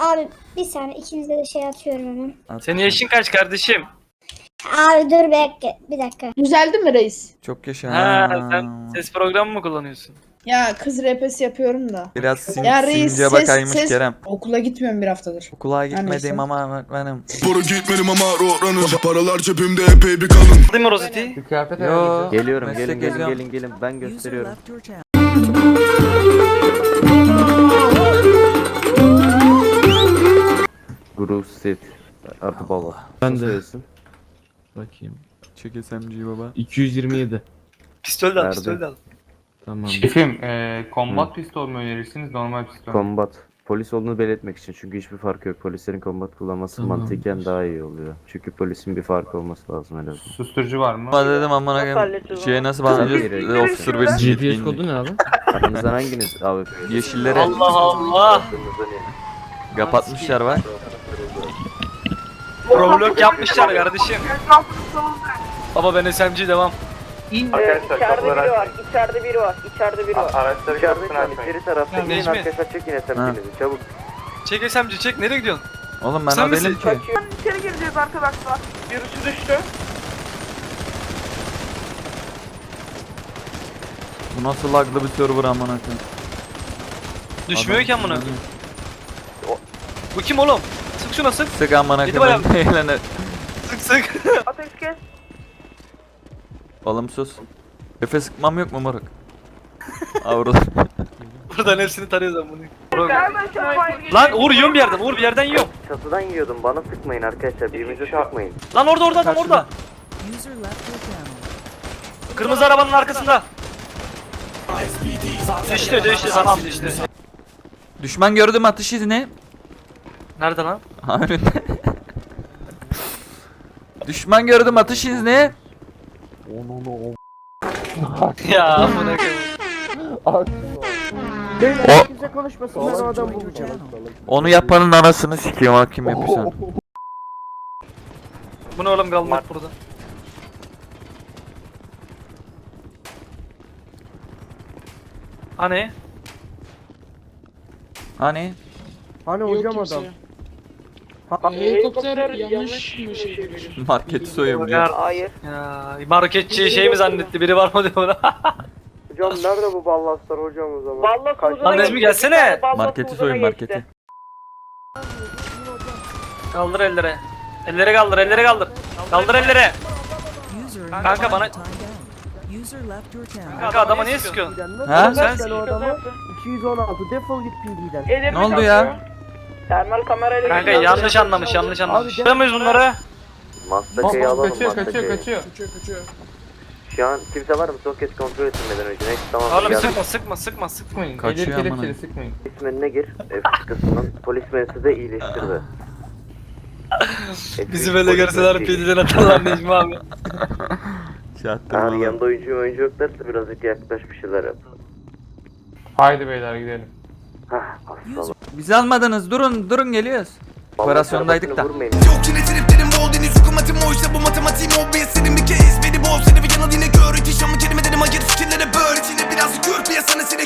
Abi bir saniye ikinize de şey atıyorum hemen. Senin yaşın kaç kardeşim? Abi dur bekle bir dakika. Düzeldi mi reis? Çok yaşa. Ha sen ses programı mı kullanıyorsun? Ya kız repesi yapıyorum da. Biraz sim, Ya reis simce ses, bakaymış ses... Kerem. Okula gitmiyorum bir haftadır. Okula gitmedim ama öğretmenim. Spora gitmedim ama rohranım Paralar cebimde epey bir kalın Değil mi Rosity? Bir kıyafet Yo. Geliyorum gelin gelin gelin gelin ben gösteriyorum. Sit. Artı baba. Ben de. Bakayım. Çek SMG baba. 227. Pistol de al Nerede? pistol de al. Tamam. Şefim, e, combat pistol mu önerirsiniz, normal pistol mu? Combat. Polis olduğunu belirtmek için çünkü hiçbir farkı yok. Polislerin combat kullanması Tamam. mantıken daha iyi oluyor. Çünkü polisin bir farkı olması lazım en azından. Susturucu var mı? Ama dedim amına koyayım. Şeye nasıl bağlayacağız? Direkt. Ee, Officer bir GPS kodu ne abi? Aranızdan hanginiz abi? Yeşillere Allah Allah. kapatmışlar var. Problok yapmışlar kardeşim. Baba ben SMG devam. Arkadaşlar kapıları açmayın. içeride biri var, içeride biri Araçları İçeride kapısını şu an açmayın. içeri tarafta Necmi. arkadaşlar çekin SMG'nizi çabuk. Çek SMG çek nereye gidiyorsun? Oğlum ben Sen misin? değilim ki. İçeri gireceğiz arkadaşlar. Birisi düştü. Bu nasıl laglı bir server amına koyayım. Düşmüyor ki amına. Bu kim oğlum? Sık şuna sık. Sık amına Yedi koyayım. Eğlenir. Sık sık. Ateş kes. Oğlum sus. Efe sıkmam yok mu moruk? Avru. Buradan hepsini tarıyoruz amına. Lan Uğur yiyorum bir yerden. Uğur bir yerden yiyorum. Çatıdan yiyordum bana sıkmayın arkadaşlar birbirinize sıkmayın. Lan orada orada adam orada. Kırmızı arabanın arkasında. Düştü düştü tamam düştü. Düşman gördüm atış izni. Nerede lan? Önünde. Düşman gördüm atış izni. ya amına koyayım. O Kimse konuşmasın ben o adam bulacağım. onu yapanın anasını sikeyim ha kim yapıyorsan. Bu ne oğlum kalmak burada. Hani? Hani? Hani hocam adam? Helikopter yanlış mı şey Marketi soyuyorum ya. Yar- Hayır. Ya marketçi şey mi zannetti biri var mı diyor ona. Hocam nerede bu ballaslar hocam o zaman? Ballas Lan Necmi gelsene. Marketi soyun marketi. Kaldır elleri. Elleri kaldır elleri kaldır. Kaldır elleri. Kanka bana... Kanka adama niye sıkıyorsun? Ha? Sen 216 defol git PD'den. Ne oldu ya? Termal kamerayla Kanka yanlış anlamış yanlış anlamış. Yapıyor muyuz bunları? Mastakayı alalım Kaçıyor, kaçıyor, mastakayı. kaçıyor. Şu an kimse var mı? Son kez kontrol etmeden önce. Neyse tamam. Oğlum gel. sıkma sıkma sıkma sıkma. Sıkmayın, Kaçıyor gelir amına. kelepçeli sıkmayın. Menüne gir. F kısmından. Polis menüsü de iyileştirdi. Bizi böyle görseler PD'den atarlar Necmi abi. Çattım Eğer oğlum. yanında oyuncu oyuncu yoklarsa birazcık yaklaş bir şeyler yap. Haydi beyler gidelim. Bizi almadınız durun durun geliyoruz. Operasyondaydık da. Vurmayın. Yok yine triplerim bol deniz hükümetim o işte bu matematiğim o bir senin bir kez beni bol seni bir yanıl yine gör İhtişamlı kelimelerim hayır fikirlere böl İçine biraz gör piyasanı seni